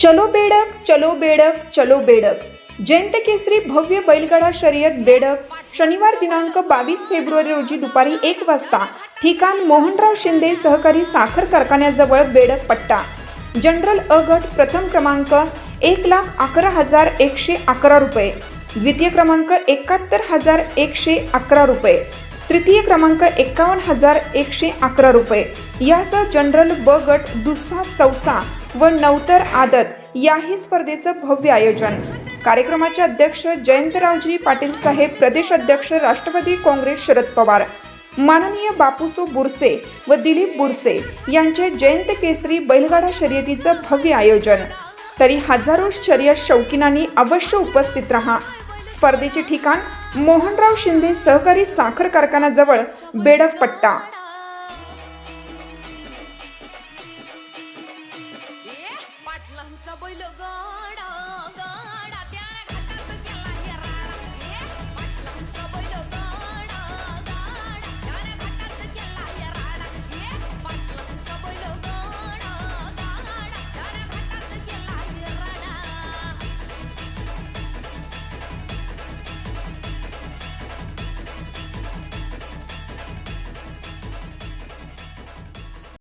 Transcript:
चलो बेडक चलो बेडक चलो बेडक. जयंत केसरी भव्य बैलगाडा शर्यत बेडक. शनिवार दिनांक बावीस फेब्रुवारी रोजी दुपारी एक वाजता ठिकाण मोहनराव शिंदे सहकारी साखर कारखान्याजवळ बेडक पट्टा. जनरल अ गट प्रथम क्रमांक एक लाख अकरा हजार एकशे अकरा रुपये. द्वितीय क्रमांक एकाहत्तर हजार एकशे अकरा रुपये. तृतीय क्रमांक एकावन्न हजार एकशे अकरा रुपये. यासह जनरल ब गट दुसरा चौसा व नवतर आदत याही स्पर्धेचं भव्य आयोजन. कार्यक्रमाचे अध्यक्ष जयंतरावजी पाटील साहेब प्रदेश अध्यक्ष राष्ट्रवादी काँग्रेस शरद पवार. माननीय बापूसो बुरसे व दिलीप बुरसे यांचे जयंत केसरी बैलगाडा शर्यतीचं भव्य आयोजन. तरी हजारो शर्यत शौकीनांनी अवश्य उपस्थित राहा. स्पर्धेचे ठिकाण मोहनराव शिंदे सहकारी साखर कारखानाजवळ बेडक ôi lựa gó